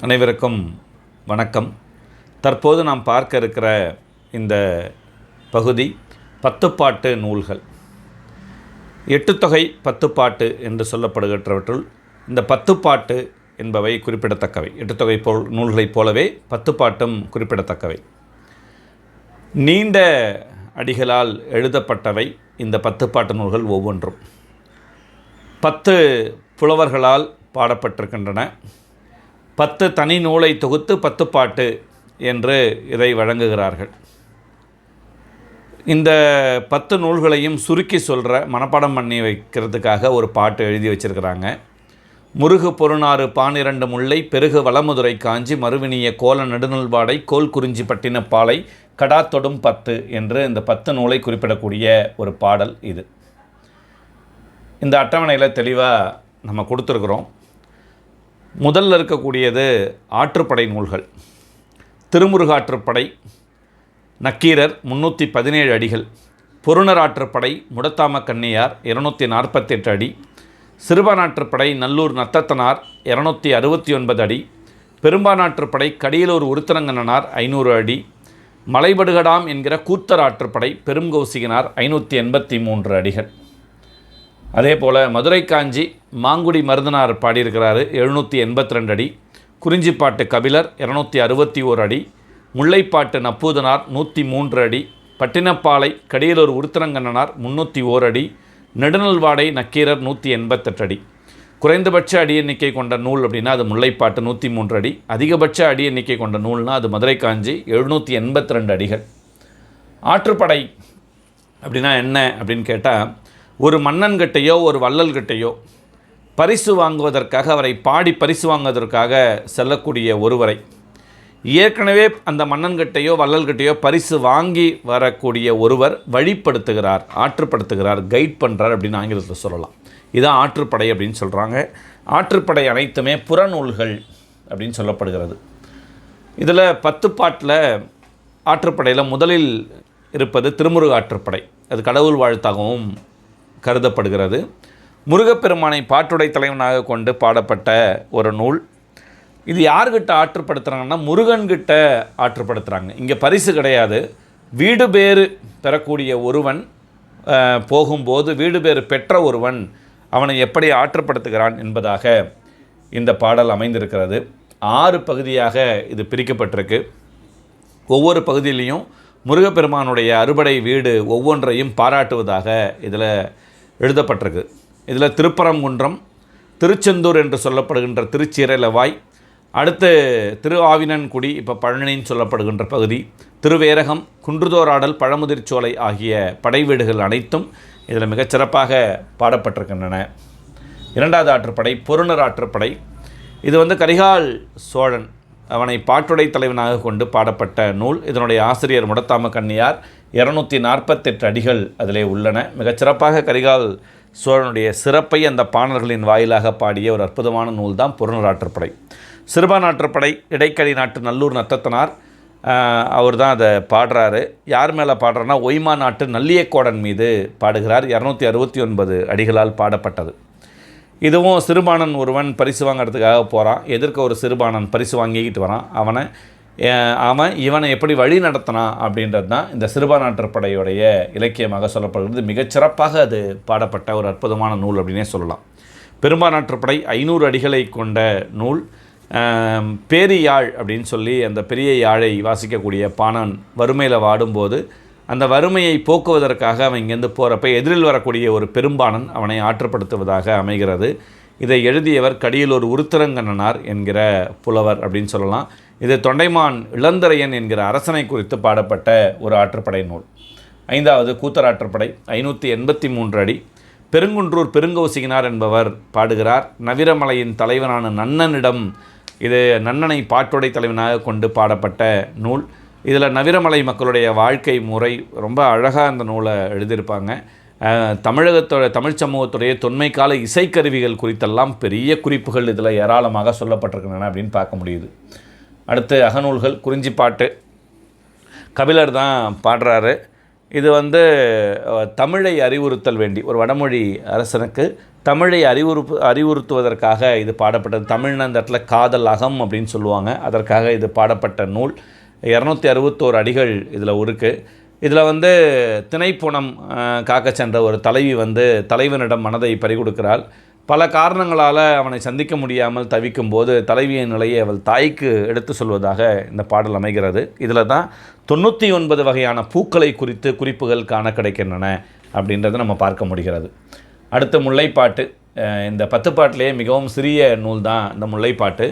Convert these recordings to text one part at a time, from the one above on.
அனைவருக்கும் வணக்கம். தற்போது நாம் பார்க்க இருக்கிற இந்த பகுதி பத்துப்பாட்டு நூல்கள். எட்டுத்தொகை பத்துப்பாட்டு என்று சொல்லப்படுகின்றவற்றுள் இந்த பத்துப்பாட்டு என்பவை குறிப்பிடத்தக்கவை. எட்டுத்தொகை போல் நூல்களைப் போலவே பத்துப்பாட்டும் குறிப்பிடத்தக்கவை. நீண்ட அடிகளால் எழுதப்பட்டவை இந்த பத்துப்பாட்டு நூல்கள் ஒவ்வொன்றும். பத்து புலவர்களால் பாடப்பட்டிருக்கின்றன. பத்து தனி நூலை தொகுத்து பத்துப்பாட்டு என்று இதை வழங்குகிறார்கள். இந்த பத்து நூல்களையும் சுருக்கி சொல்கிற மனப்பாடம் பண்ணி வைக்கிறதுக்காக ஒரு பாட்டு எழுதி வச்சிருக்கிறாங்க. முருகு பொருணாறு பானிரண்டு முல்லை பெருகு வளமுதுரை காஞ்சி மறுவினிய கோல நெடுநல்வாடை கோல் குறிஞ்சி பட்டினப்பாலை கடாத்தொடும் பத்து என்று இந்த பத்து நூலை குறிப்பிடக்கூடிய ஒரு பாடல் இது. இந்த அட்டவணையில் தெளிவாக நம்ம கொடுத்துருக்குறோம். முதல்ல இருக்கக்கூடியது ஆற்றுப்படை நூல்கள். திருமுருகாற்றுப்படை நக்கீரர் முந்நூற்றி பதினேழு அடிகள் பொருணர் ஆற்றுப்படை முடத்தாம கன்னியார் இருநூற்றி நாற்பத்தெட்டு அடி சிறுபானாற்றுப்படை நல்லூர் நத்தத்தனார் இரநூத்தி அறுபத்தி ஒன்பது அடி பெரும்பானாற்றுப்படை கடியலூர் உருத்தரங்கண்ணனார் ஐநூறு அடி மலைபடுகடாம் என்கிற கூத்தர் ஆற்றுப்படை பெருங்கௌசிகனார் ஐநூற்றி எண்பத்தி மூன்று அடிகள். அதே போல் மதுரை காஞ்சி மாங்குடி மருதனார் பாடியிருக்கிறாரு எழுநூற்றி எண்பத்தி ரெண்டு அடி. குறிஞ்சிப்பாட்டு கபிலர் இரநூத்தி அறுபத்தி ஓர் அடி. முல்லைப்பாட்டு நப்பூதனார் நூற்றி மூன்று அடி. பட்டினப்பாலை கடியலூர் உருத்திரங்கண்ணனார் முந்நூற்றி ஓர் அடி. நெடுநல்வாடை நக்கீரர் நூற்றி எண்பத்தெட்டு அடி. குறைந்தபட்ச அடி எண்ணிக்கை கொண்ட நூல் அப்படின்னா அது முல்லைப்பாட்டு நூற்றி மூன்று அடி. அதிகபட்ச அடி எண்ணிக்கை கொண்ட நூல்னால் அது மதுரை காஞ்சி எழுநூற்றி எண்பத்தி ரெண்டு அடிகள். ஆற்றுப்படை அப்படின்னா என்ன அப்படின்னு கேட்டால் ஒரு மன்னன்கிட்டையோ ஒரு வள்ளல்கிட்டையோ பரிசு வாங்குவதற்காக அவரை பாடி பரிசு வாங்குவதற்காக செல்லக்கூடிய ஒருவரை. ஏற்கனவே அந்த மன்னன்கிட்டையோ வள்ளல்கிட்டையோ பரிசு வாங்கி வரக்கூடிய ஒருவர் வழிப்படுத்துகிறார் ஆற்றுப்படுத்துகிறார் கைட் பண்ணுறார் அப்படின்னு ஆங்கிலத்தில் சொல்லலாம். இதுதான் ஆற்றுப்படை அப்படின்னு சொல்கிறாங்க ஆற்றுப்படை அனைத்துமே புறநூல்கள் அப்படின்னு சொல்லப்படுகிறது. இதில் பத்து பாட்டில் ஆற்றுப்படையில் முதலில் இருப்பது திருமுருக ஆற்றுப்படை அது கடவுள் வாழ்த்தாகவும் கருதப்படுகிறது. முருகப்பெருமானை பாட்டுடை தலைவனாக கொண்டு பாடப்பட்ட ஒரு நூல். இது யார்கிட்ட ஆற்றுப்படுத்துகிறாங்கன்னா முருகன்கிட்ட ஆற்றுப்படுத்துகிறாங்க இங்கே பரிசு கிடையாது. வீடு பேறு பெறக்கூடிய ஒருவன் போகும்போது வீடு பேறு பெற்ற ஒருவன் அவனை எப்படி ஆற்றுப்படுத்துகிறான் என்பதாக இந்த பாடல் அமைந்திருக்கிறது. ஆறு பகுதியாக இது பிரிக்கப்பட்டிருக்கு. ஒவ்வொரு பகுதியிலையும் முருகப்பெருமானுடைய அறுபடை வீடு ஒவ்வொன்றையும் பாராட்டுவதாக இதில் எழுதப்பட்டிருக்கு. இதில் திருப்பரங்குன்றம் திருச்செந்தூர் என்று சொல்லப்படுகின்ற திருச்சீரலவாய் அடுத்து திரு ஆவினன்குடி இப்போ பழனின்னு சொல்லப்படுகின்ற பகுதி திருவேரகம் குன்றுதோராடல் பழமுதிர்ச்சோலை ஆகிய படை வீடுகள் அனைத்தும் இதில் மிகச்சிறப்பாக பாடப்பட்டிருக்கின்றன. இரண்டாவது ஆற்றுப்படை பொருணர் ஆற்றுப்படை. இது வந்து கரிகால் சோழன் அவனை பாட்டுடை தலைவனாக கொண்டு பாடப்பட்ட நூல். இதனுடைய ஆசிரியர் முடத்தாம கண்ணியார் இரநூத்தி நாற்பத்தெட்டு அடிகள் அதிலே உள்ளன. மிகச்சிறப்பாக கரிகால் சோழனுடைய சிறப்பை அந்த பாணர்களின் வாயிலாக பாடிய ஒரு அற்புதமான நூல் தான் பொருணர் ஆற்றுப்படை சிறுபான் ஆற்றுப்படை நாட்டு நல்லூர் நத்தத்தனார் அவர் தான் அதை பாடுறாரு. யார் மேலே பாடுறாருன்னா ஒய்மா நாட்டு நல்லியக்கோடன் மீது பாடுகிறார். இரநூத்தி அறுபத்தி ஒன்பது அடிகளால் பாடப்பட்டது. இதுவும் சிறுபானன் ஒருவன் பரிசு வாங்கிறதுக்காக போகிறான் எதிர்க்க ஒரு சிறுபானன் பரிசு வாங்கிக்கிட்டு வரான். அவனை அவன் இவனை எப்படி வழி நடத்தினான் அப்படின்றது தான் இந்த சிறுபானாற்றுப்படையுடைய இலக்கியமாக சொல்லப்படுகிறது. மிகச்சிறப்பாக அது பாடப்பட்ட ஒரு அற்புதமான நூல் அப்படின்னே சொல்லலாம். பெரும்பானாற்றுப்படை ஐநூறு அடிகளை கொண்ட நூல். பேரியாழ் பேரி யாழ் அப்படின்னு சொல்லி அந்த பெரிய யாழை வாசிக்கக்கூடிய பாணன் வறுமையில் வாடும்போது அந்த வறுமையை போக்குவதற்காக அவன் இங்கேருந்து போகிறப்ப எதிரில் வரக்கூடிய ஒரு பெரும்பாணன் அவனை ஆற்றுப்படுத்துவதாக அமைகிறது. இதை எழுதியவர் கடியலூர் உருத்திரங்கண்ணனார் என்கிற புலவர் அப்படின்னு சொல்லலாம். இது தொண்டைமான் இளந்தரையன் என்கிற அரசனை குறித்து பாடப்பட்ட ஒரு ஆற்றுப்படை நூல். ஐந்தாவது கூத்தராற்றுப்படை ஐநூற்றி எண்பத்தி மூன்று அடி. பெருங்குன்றூர் பெருங்கோசிகினார் என்பவர் பாடுகிறார். நவிரமலையின் தலைவனான நன்னனிடம் இது நன்னனை பாட்டுடை தலைவனாக கொண்டு பாடப்பட்ட நூல். இதில் நவிரமலை மக்களுடைய வாழ்க்கை முறை ரொம்ப அழகாக அந்த நூலை எழுதியிருப்பாங்க. தமிழகத்தோட தமிழ் சமூகத்துடைய தொன்மை கால இசைக்கருவிகள் குறித்தெல்லாம் பெரிய குறிப்புகள் இதில் ஏராளமாக சொல்லப்பட்டிருக்கின்றன அப்படின்னு பார்க்க முடியுது. அடுத்து அகநூல்கள் குறிஞ்சி பாட்டு. கபிலர் தான் பாடுறாரு. இது வந்து தமிழை அறிவுறுத்தல் வேண்டி ஒரு வடமொழி அரசனுக்கு தமிழை அறிவுறுப்பு அறிவுறுத்துவதற்காக இது பாடப்பட்டது. தமிழ்னா இந்த இடத்துல காதல் அகம் அப்படின்னு சொல்லுவாங்க. அதற்காக இது பாடப்பட்ட நூல். இரநூத்தி அறுபத்தோரு அடிகள் இதில் இருக்குது இதில் வந்து திணைப்புணம் காக்க காக்கச் சென்ற ஒரு தலைவி வந்து தலைவனிடம் மனதை பறிகொடுக்கிறாள். பல காரணங்களால் அவனை சந்திக்க முடியாமல் தவிக்கும் போது தலைவியின் நிலையை அவள் தாய்க்கு எடுத்து சொல்வதாக இந்த பாடல் அமைகிறது. இதில் தான் தொண்ணூற்றி ஒன்பது வகையான பூக்களை குறித்து குறிப்புகள் காண கிடைக்கின்றன அப்படின்றத நம்ம பார்க்க முடிகிறது. அடுத்த முல்லைப்பாட்டு இந்த பத்து பாட்டிலேயே மிகவும் சிறிய நூல் தான் இந்த முல்லைப்பாட்டு.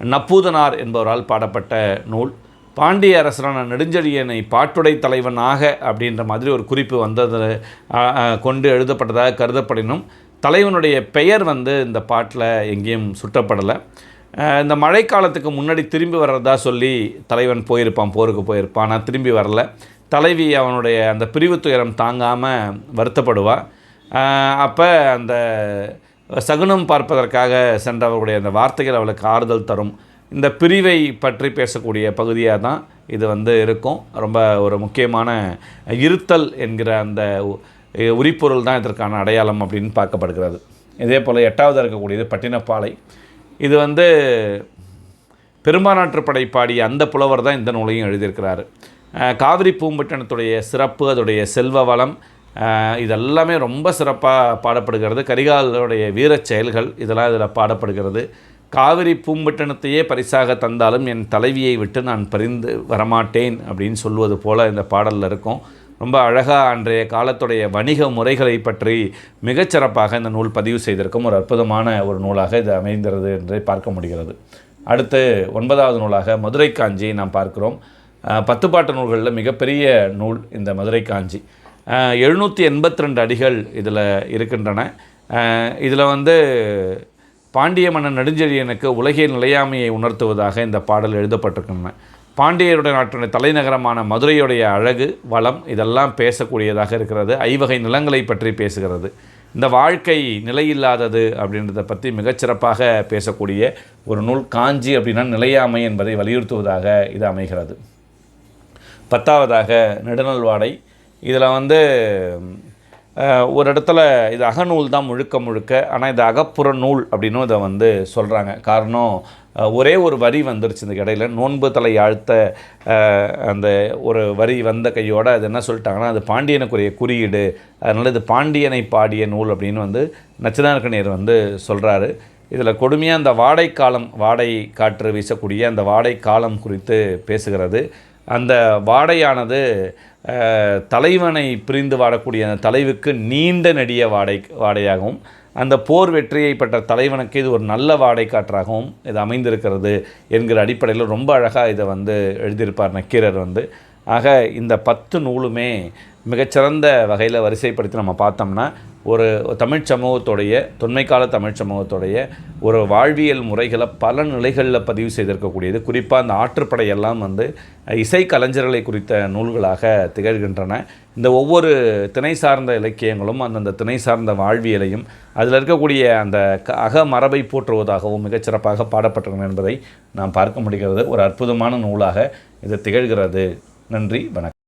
நப்பூதனார் என்பவரால் பாடப்பட்ட நூல். பாண்டிய அரசரான நெடுஞ்செழியனை பாட்டுடை தலைவனாக அப்படின்ற மாதிரி ஒரு குறிப்பு வந்தது கொண்டு எழுதப்பட்டதாக கருதப்படினும் தலைவனுடைய பெயர் வந்து இந்த பாட்டில் எங்கேயும் சுட்டப்படலை. இந்த மழைக்காலத்துக்கு முன்னாடி திரும்பி வர்றதா சொல்லி தலைவன் போயிருப்பான் போருக்கு போயிருப்பான். ஆனால் திரும்பி வரல. தலைவி அவனுடைய அந்த பிரிவு துயரம் தாங்காமல் வருத்தப்படுவாள் அப்போ அந்த சகுனம் பார்ப்பதற்காக சென்றவர்களுடைய அந்த வார்த்தைகள் அவளுக்கு ஆறுதல் தரும். இந்த பிரிவை பற்றி பேசக்கூடிய பகுதியாக தான் இது வந்து இருக்கும். ரொம்ப ஒரு முக்கியமான இருத்தல் என்கிற அந்த உரிப்பொருள் தான் இதற்கான அடையாளம் அப்படின்னு பார்க்கப்படுகிறது. இதே போல் எட்டாவது இருக்கக்கூடியது பட்டினப்பாலை. இது வந்து பெரும்பானாற்றுப்படை பாடிய அந்த புலவர் தான் இந்த நூலையும் எழுதியிருக்கிறார். காவிரி பூம்பட்டினத்துடைய சிறப்பு அதோடைய செல்வ வளம் இதெல்லாமே ரொம்ப சிறப்பாக பாடப்படுகிறது. கரிகாலருடைய வீரச் செயல்கள் இதெல்லாம் இதில் பாடப்படுகிறது. காவிரி பூம்பட்டினத்தையே பரிசாக தந்தாலும் என் தலைவியை விட்டு நான் பரிந்து வரமாட்டேன் அப்படின்னு சொல்வது போல் இந்த பாடலில் இருக்கும். ரொம்ப அழகாக அன்றைய காலத்துடைய வணிக முறைகளை பற்றி மிகச்சிறப்பாக இந்த நூல் பதிவு செய்திருக்கும் ஒரு அற்புதமான ஒரு நூலாக இது அமைந்திருது என்று பார்க்க முடிகிறது. அடுத்து ஒன்பதாவது நூலாக மதுரை காஞ்சி நாம் பார்க்கிறோம். பத்து பாட்டு நூல்களில் மிகப்பெரிய நூல் இந்த மதுரை காஞ்சி. எழுநூற்றி எண்பத்தி ரெண்டு அடிகள் இதில் இருக்கின்றன. இதில் வந்து பாண்டிய மன்னன் நெடுஞ்செழியனுக்கு உலகிய நிலையாமையை உணர்த்துவதாக இந்த பாடல் எழுதப்பட்டிருக்கின்றன. பாண்டியருடைய நாட்டுடைய தலைநகரமான மதுரையுடைய அழகு வளம் இதெல்லாம் பேசக்கூடியதாக இருக்கிறது. ஐவகை நிலங்களை பற்றி பேசுகிறது. இந்த வாழ்க்கை நிலையில்லாதது அப்படின்றத பற்றி மிகச்சிறப்பாக பேசக்கூடிய ஒரு நூல் காஞ்சி அப்படின்னா நிலையாமை என்பதை வலியுறுத்துவதாக இது அமைகிறது. பத்தாவதாக நெடுநல்வாடை. இதில் வந்து ஒரு இடத்துல இது அகநூல் தான் முழுக்க முழுக்க ஆனால் இது அகப்புற நூல் அப்படின்னும் இதை வந்து சொல்கிறாங்க காரணம் ஒரே ஒரு வரி வந்துருச்சு இந்த இடையில நோன்பு தலை ஆழ்த்த அந்த ஒரு வரி வந்த கையோடு அது என்ன சொல்லிட்டாங்கன்னா அது பாண்டியனுக்குரிய குறியீடு. அதனால் இது பாண்டியனை பாடிய நூல் அப்படின்னு வந்து நச்சினார்கணியர் வந்து சொல்கிறாரு இதில் கொடுமையாக அந்த வாடை காலம் வாடை காற்று வீசக்கூடிய அந்த வாடை காலம் குறித்து பேசுகிறது. அந்த வாடையானது தலைவனை பிரிந்து வாடக்கூடிய அந்த தலைவுக்கு நீண்ட நெடிய வாடை வாடையாகவும் அந்த போர் வெற்றியை பெற்ற தலைவனுக்கு இது ஒரு நல்ல வாடை காற்றாகவும் இது அமைந்திருக்கிறது என்கிற அடிப்படையில் ரொம்ப அழகாக இதை வந்து எழுதியிருப்பார் நக்கீரர் வந்து. ஆக இந்த பத்து நூலுமே மிகச்சிறந்த வகையில் வரிசைப்படுத்தி நம்ம பார்த்தோம்னா ஒரு தமிழ் சமூகத்துடைய தொன்மைக்கால தமிழ் சமூகத்துடைய ஒரு வாழ்வியல் முறைகளை பல நிலைகளில் பதிவு செய்திருக்கக்கூடியது. குறிப்பாக அந்த ஆற்றுப்படையெல்லாம் வந்து இசை கலைஞர்களை குறித்த நூல்களாக திகழ்கின்றன. இந்த ஒவ்வொரு திணை சார்ந்த இலக்கியங்களும் அந்தந்த திணை சார்ந்த வாழ்வியலையும் அதில் இருக்கக்கூடிய அந்த க அக மரபை போற்றுவதாகவும் மிகச்சிறப்பாக பாடப்பட்டிருக்கின்றன என்பதை நாம் பார்க்க முடிகிறது. ஒரு அற்புதமான நூலாக இது திகழ்கிறது. நன்றி வணக்கம்.